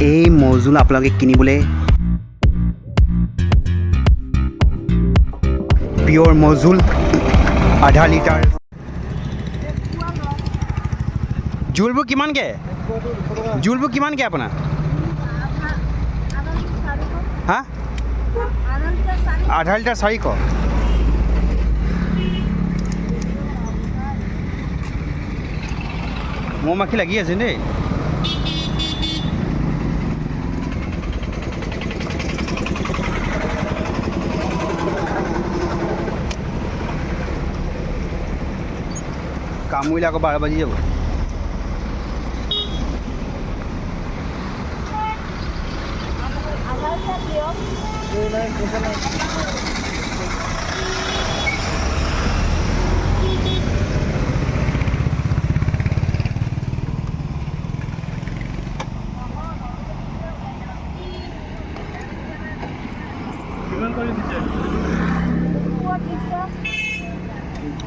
এই মৌজোল আপোনালোকে কিনিবলৈ পিয়'ৰ মৌজোল, আধা লিটাৰ জোলবোৰ কিমানকৈ? জোলবোৰ কিমানকৈ আপোনাৰ হা আধা লিটাৰ চাৰিশ মৌ মাখি লাগি আছে দেই কামুৰিলে আকৌ বাৰ বাজি যাব।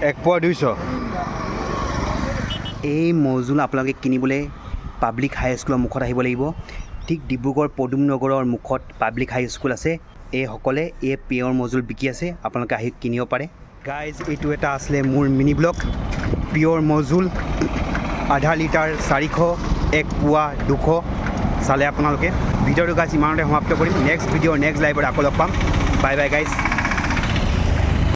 এক পোৱা দুইশ। এই মৌজোল আপোনালোকে কিনিবলৈ পাব্লিক হাই স্কুলৰ মুখত আহিব লাগিব। ঠিক ডিব্ৰুগড় পদুম নগৰৰ মুখত পাব্লিক হাই স্কুল আছে। এইসকলে এই পিয়ৰ মৌজোল বিকি আছে। আপোনালোকে আহি কিনিব পাৰে। গাইজ এইটো এটা আছিলে মোৰ মিনি ব্লগ পিয়ৰ মৌজোল আধা লিটাৰ চাৰিশ এক পোৱা দুশ। চালে আপোনালোকে। ভিডিঅ'টো গাইজ ইমানতে সমাপ্ত কৰিম। নেক্সট ভিডিঅ' নেক্সট লাইভত আকৌ লগ পাম। Bye bye guys